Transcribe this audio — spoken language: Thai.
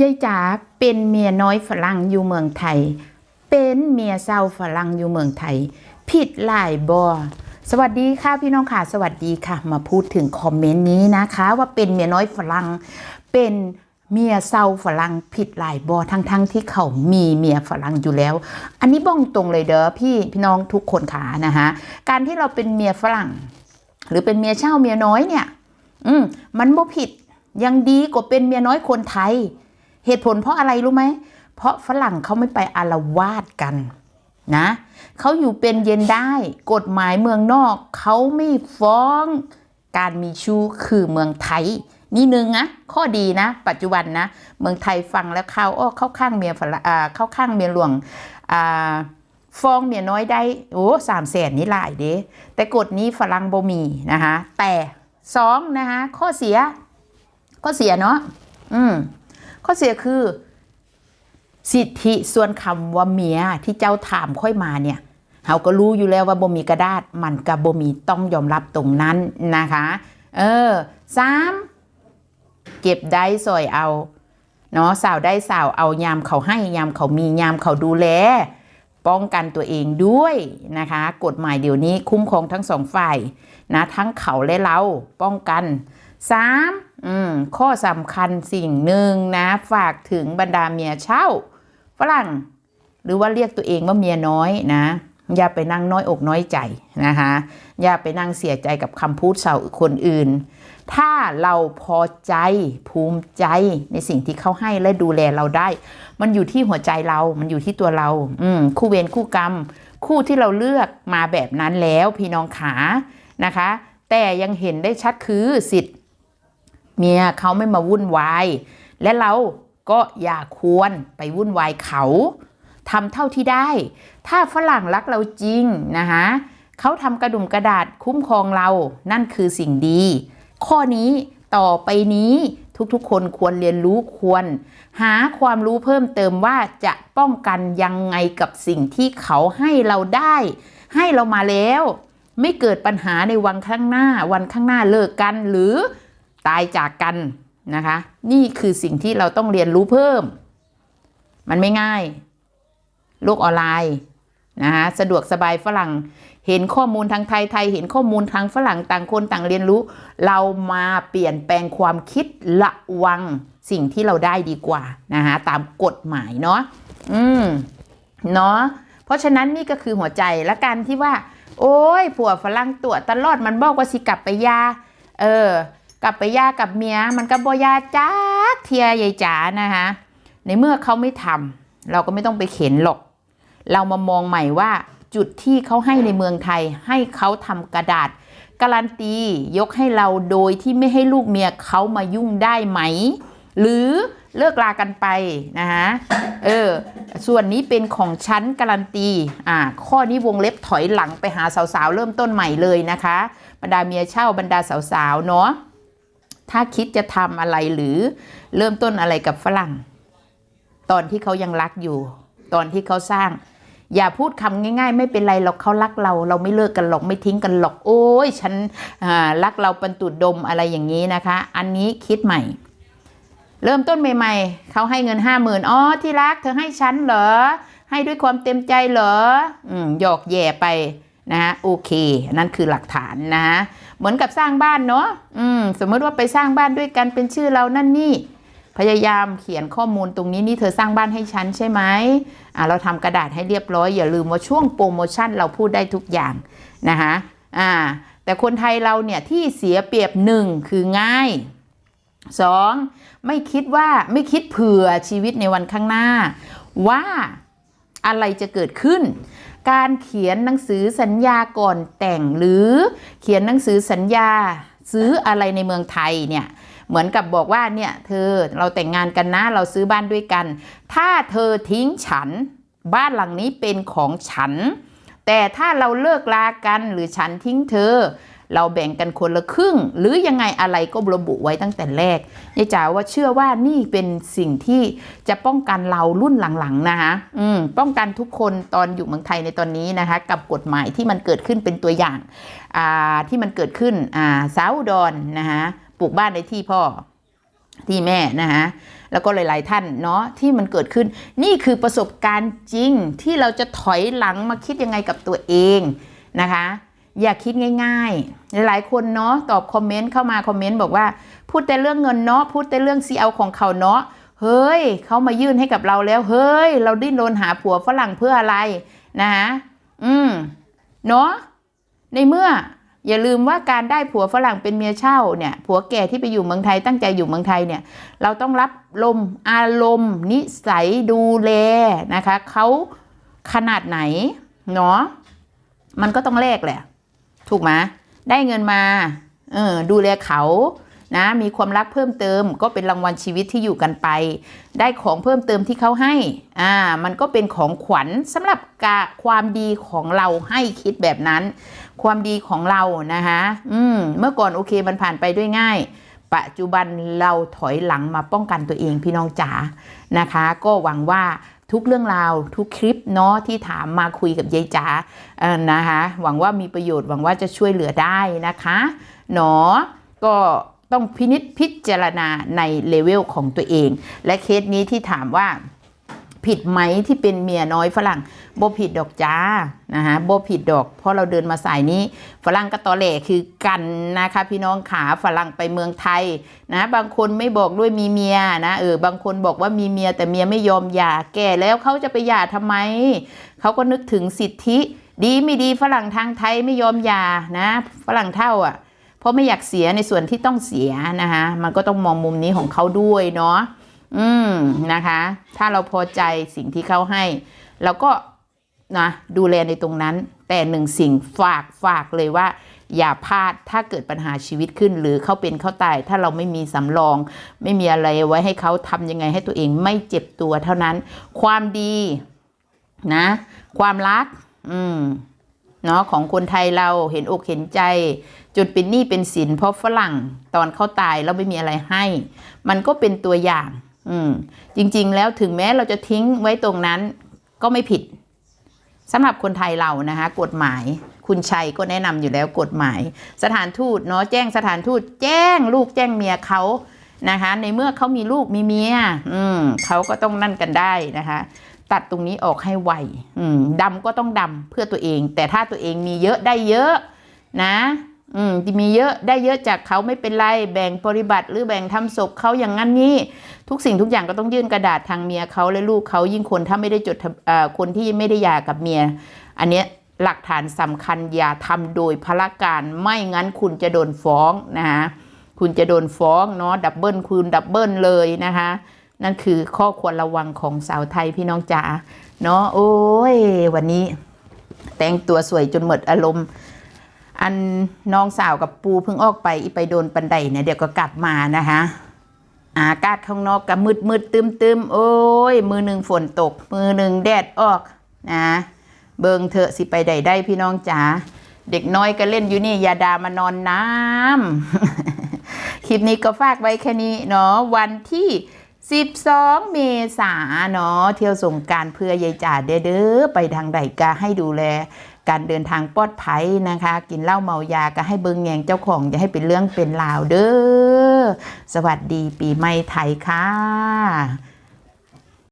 ยายจ๋าเป็นเมียน้อยฝรั่งอยู่เมืองไทย เป็นเมียเศร้าฝรั่งอยู่เมืองไทย ผิดหลายบอสวัสดีค่ะพี่น้องค่ะ สวัสดีค่ะ มาพูดถึงคอมเมนต์นี้นะคะ ว่าเป็นเมียน้อยฝรั่งเป็นเมียเศร้าฝรั่งผิดหลายบอทั้งๆทที่เขามีเมียฝรั่งอยู่แล้ว อันนี้บ้องตรงเลยเด้อพี่พี่น้องทุกคนค่ะนะคะการที่เราเป็นเมียฝรั่ง หรือเป็นเมียเช่าเมียน้อยเนี่ย อืมมันบ่ผิดยังดีกว่าเป็นเมียน้อยคนไทย เหตุผลเพราะอะไรรู้ไหม เพราะฝรั่งเขาไม่ไปอารวาสกันนะเขาอยู่เป็นเย็นได้กฎหมายเมืองนอกเขาไม่ฟ้องการมีชู้คือเมืองไทย นี่หนึ่งนะข้อดีนะ ปัจจุบันนะ เมืองไทยฟังแล้วเข้าอ้อเข้าข้างเมียฝรั่งเข้าข้างเมียหลวงฟ้องเมียน้อยได้โอ้สามแสนนี่หลายเด้แต่กฎนี้ฝรั่งบ่มีนะคะแต่สองนะคะข้อเสีย ข้อเสียเนาะอืม ข้อเสียคือ สิทธิส่วนคำว่าเมียที่เจ้าถามค่อยมาเนี่ยเราก็รู้อยู่แล้วว่าบ่มีกระดาษมันกับบ่มีต้องยอมรับตรงนั้นนะคะ เออสามเก็บได้สอยเอาเนาะสาวได้สาวเอายามเขาให้ยามเขามียามเขาดูแล ป้องกันตัวเองด้วยนะคะ กฎหมายเดี๋ยวนี้คุ้มครองทั้งสองฝ่ายนะทั้งเขาและเราป้องกัน 3. อืมข้อสำคัญสิ่งหนึ่งนะฝากถึงบรรดาเมียเช่า ฝรั่ง หรือว่าเรียกตัวเองว่าเมียน้อยนะ อย่าไปนั่งน้อยอกน้อยใจนะคะ อย่าไปนั่งเสียใจกับคำพูดสาวคนอื่น ถ้าเราพอใจภูมิใจในสิ่งที่เขาให้และดูแลเราได้ มันอยู่ที่หัวใจเรา มันอยู่ที่ตัวเรา อืมคู่เวรคู่กรรม คู่ที่เราเลือกมาแบบนั้นแล้วพี่น้องขานะคะแต่ยังเห็นได้ชัดคือสิทธิ์ เมียเขาไม่มาวุ่นวายและเราก็อย่าควรไปวุ่นวายเขาทำเท่าที่ได้ ถ้าฝรั่งรักเราจริงนะคะเขาทำกระดุมกระดาษคุ้มครองเรา นั่นคือสิ่งดี ข้อนี้ต่อไปนี้ทุกๆ คนควรเรียนรู้ควร หาความรู้เพิ่มเติมว่าจะป้องกันยังไงกับสิ่งที่เขาให้เราได้ ให้เรามาแล้ว ไม่เกิดปัญหาในวันข้างหน้า วันข้างหน้าเลิกกันหรือ ตายจากกันนะคะ นี่คือสิ่งที่เราต้องเรียนรู้เพิ่ม มันไม่ง่าย โลกออนไลน์นะคะสะดวกสบายฝรั่ง เห็นข้อมูลทางไทยไทย เห็นข้อมูลทางฝรั่งต่างคนต่างเรียนรู้ เรามาเปลี่ยนแปลงความคิดระวังสิ่งที่เราได้ดีกว่านะคะตามกฎหมายเนาะอืมเนาะเพราะฉะนั้นนี่ก็คือหัวใจและการที่ว่า โอ้ยผัวฝรั่งตัวตลอดมันบอกว่าสิกลับไปยา เออ กลับไปย่ากับเมียมันก็บอยาจ้าเทียยายจ๋านะคะในเมื่อเขาไม่ทำเราก็ไม่ต้องไปเข็นหรอก เรามามองใหม่ว่าจุดที่เขาให้ในเมืองไทย ให้เขาทำกระดาษ การันตียกให้เราโดยที่ไม่ให้ลูกเมียเขามายุ่งได้ไหม หรือเลิกลากันไปนะคะเออส่วนนี้เป็นของชั้นการันตีอ่าข้อนี้วงเล็บถอยหลังไปหาสาวๆ เริ่มต้นใหม่เลยนะคะ บรรดาเมียเช่าบรรดาสาวๆ เนาะ ถ้าคิดจะทำอะไรหรือเริ่มต้นอะไรกับฝรั่ง ตอนที่เขายังรักอยู่ ตอนที่เขาสร้าง อย่าพูดคำง่าย ๆ ไม่เป็นไรหรอกเขารักเรา เราไม่เลิกกันหรอกไม่ทิ้งกันหรอกโอ้ยฉันรักเราปันตุดดมอะไรอย่างนี้นะคะ อันนี้คิดใหม่ เริ่มต้นใหม่ ๆเขาให้เงินห้าหมื่นอ๋อที่รักเธอให้ฉันเหรอให้ด้วยความเต็มใจเหรออืมหยอกแย่ไป นะฮะโอเค นั่นคือหลักฐานนะ เหมือนกับสร้างบ้านเนาะอืมสมมติว่าไปสร้างบ้านด้วยกันเป็นชื่อเรานั่นนี่ พยายามเขียนข้อมูลตรงนี้นี่เธอสร้างบ้านให้ฉันใช่ไหมอ่าเราทำกระดาษให้เรียบร้อยอย่าลืมว่าช่วงโปรโมชั่นเราพูดได้ทุกอย่างนะคะอ่าแต่คนไทยเราเนี่ยที่เสียเปรียบหนึ่งคือง่ายสองไม่คิดว่าไม่คิดเผื่อชีวิตในวันข้างหน้า ว่าอะไรจะเกิดขึ้น การเขียนหนังสือสัญญาก่อนแต่งหรือเขียนหนังสือสัญญาซื้ออะไรในเมืองไทยเนี่ยเหมือนกับบอกว่าเนี่ยเธอเราแต่งงานกันนะเราซื้อบ้านด้วยกัน ถ้าเธอทิ้งฉัน บ้านหลังนี้เป็นของฉัน แต่ถ้าเราเลิกลากันหรือฉันทิ้งเธอ เราแบ่งกันคนละครึ่ง หรือยังไงอะไรก็ระบุไว้ตั้งแต่แรกยายจ๋าว่าเชื่อว่านี่เป็นสิ่งที่จะป้องกันเรารุ่นหลังๆนะคะอืมป้องกันทุกคนตอนอยู่เมืองไทยในตอนนี้นะคะ กับกฎหมายที่มันเกิดขึ้นเป็นตัวอย่างอ่าที่มันเกิดขึ้นอ่าสาวอุดรนนะคะปลูกบ้านในที่พ่อที่แม่นะฮะแล้วก็หลาย ๆ ท่านเนาะที่มันเกิดขึ้น นี่คือประสบการณ์จริงที่เราจะถอยหลังมาคิดยังไงกับตัวเองนะคะ อย่าคิดง่ายๆ หลายๆคนเนาะตอบคอมเมนต์เข้ามาคอมเมนต์บอกว่า พูดแต่เรื่องเงินเนาะพูดแต่เรื่องซีเอาของเขาเนาะเฮ้ยเขามายื่นให้กับเราแล้ว เฮ้ย เราดิ้นรนหาผัวฝรั่งเพื่ออะไรนะฮะอืมเนาะในเมื่ออย่าลืมว่าการได้ผัวฝรั่งเป็นเมียเช่าเนี่ย ผัวแก่ที่ไปอยู่เมืองไทยตั้งใจอยู่เมืองไทยเนี่ย เราต้องรับลมอารมณ์ นิสัยดูแลนะคะเขาขนาดไหนเนาะมันก็ต้องแลกแหละ ถูกไหมได้เงินมาเออดูแลเขานะมีความรักเพิ่มเติมก็เป็นรางวัลชีวิตที่อยู่กันไป ได้ของเพิ่มเติมที่เขาให้อ่ามันก็เป็นของขวัญสำหรับกะความดีของเราให้คิดแบบนั้น ความดีของเรานะคะอืมเมื่อก่อนโอเคมันผ่านไปด้วยง่าย ปัจจุบันเราถอยหลังมาป้องกันตัวเองพี่น้องจ๋านะคะ ก็หวังว่า ทุกเรื่องราวทุกคลิปเนาะที่ถามมาคุยกับยายจ๋านะคะหวังว่ามีประโยชน์หวังว่าจะช่วยเหลือได้นะคะเนาะก็ต้องพินิษพิจารณาในเลเวลของตัวเอง และเคสนี้ที่ถามว่าผิดไหมที่เป็นเมียน้อยฝรั่ง โบผิดดอกจ้านะคะโบผิดดอก เพราะเราเดินมาสายนี้ ฝรั่งก็ตอแหลคือกันนะคะ พี่น้องขาฝรั่งไปเมืองไทยนะบางคนไม่บอกด้วยมีเมียนะเออบางคนบอกว่ามีเมียแต่เมียไม่ยอมหย่าแก่แล้วเขาจะไปหย่าทำไม เขาก็นึกถึงสิทธิดีไม่ดีฝรั่งทางไทยไม่ยอมหย่านะฝรั่งเท่าอะ เพราะไม่อยากเสียในส่วนที่ต้องเสียนะคะมันก็ต้องมองมุมนี้ของเขาด้วยเนาะอืมนะคะ ถ้าเราพอใจสิ่งที่เขาให้เราก็ นะดูแลในตรงนั้น แต่หนึ่งสิ่งฝากฝากเลยว่า อย่าพลาดถ้าเกิดปัญหาชีวิตขึ้น หรือเขาเป็นเขาตาย ถ้าเราไม่มีสำรอง ไม่มีอะไรไว้ให้เขาทำยังไงให้ตัวเองไม่เจ็บตัวเท่านั้น ความดีนะ ความรัก อืมเนาะของคนไทยเราเห็นอกเห็นใจ จนเป็นหนี้เป็นสินเพราะฝรั่งตอนเขาตายแล้วไม่มีอะไรให้ มันก็เป็นตัวอย่าง อืมจริง ๆ แล้วถึงแม้เราจะทิ้งไว้ตรงนั้นก็ไม่ผิด สำหรับคนไทยเรานะคะกฎหมายคุณชัยก็แนะนำอยู่แล้วกฎหมาย สถานทูตเนาะแจ้งสถานทูตแจ้งลูกแจ้งเมียเขานะคะ ในเมื่อเขามีลูกมีเมียอืมเขาก็ต้องนั่นกันได้นะคะ ตัดตรงนี้ออกให้ไวอืมดำก็ต้องดำเพื่อตัวเอง แต่ถ้าตัวเองมีเยอะได้เยอะนะ อืมที่มีเยอะได้เยอะจากเขาไม่เป็นไรแบ่งปฏิบัติหรือแบ่งทำศพเขาอย่างนั้นนี่ทุกสิ่งทุกอย่างก็ต้องยื่นกระดาษทางเมียเขาและลูกเขายิ่งคนถ้าไม่ได้จดที่คนที่ไม่ได้หย่ากับเมีย อันเนี้ยหลักฐานสำคัญอย่าทำโดยพละการไม่งั้นคุณจะโดนฟ้องนะคะคุณจะโดนฟ้องเนาะดับเบิลคูณดับเบิลเลยนะคะนั่นคือข้อควรระวังของสาวไทยพี่น้องจ๋าเนาะโอ้ย วันนี้ แต่งตัวสวยจนหมดอารมณ์ อันน้องสาวกับปูเพิ่งออกไปอีไปโดนปันไดเนี่ยเดี๋ยวก็กลับมานะคะอากาศข้างนอกก็มืดมืดตึมตึมโอ้ย มือหนึ่งฝนตก มือหนึ่งแดดออกนะเบิงเถอะสิไปใดได้พี่น้องจ๋าเด็กน้อยก็เล่นอยู่นี่อยาดามานอนน้ำคลิปนี้ก็ฝากไว้แค่นี้เนาะวันที่ 12 เมษาเนาะเที่ยวสงการเพื่อยายจ่าเด้อเด้อไปทางใดก็ให้ดูแล การเดินทางปลอดภัยนะคะ กินเหล้าเมายาก็ให้เบิงแยงเจ้าของ อย่าให้เป็นเรื่องเป็นราวเด้อ สวัสดีปีใหม่ไทยค่ะ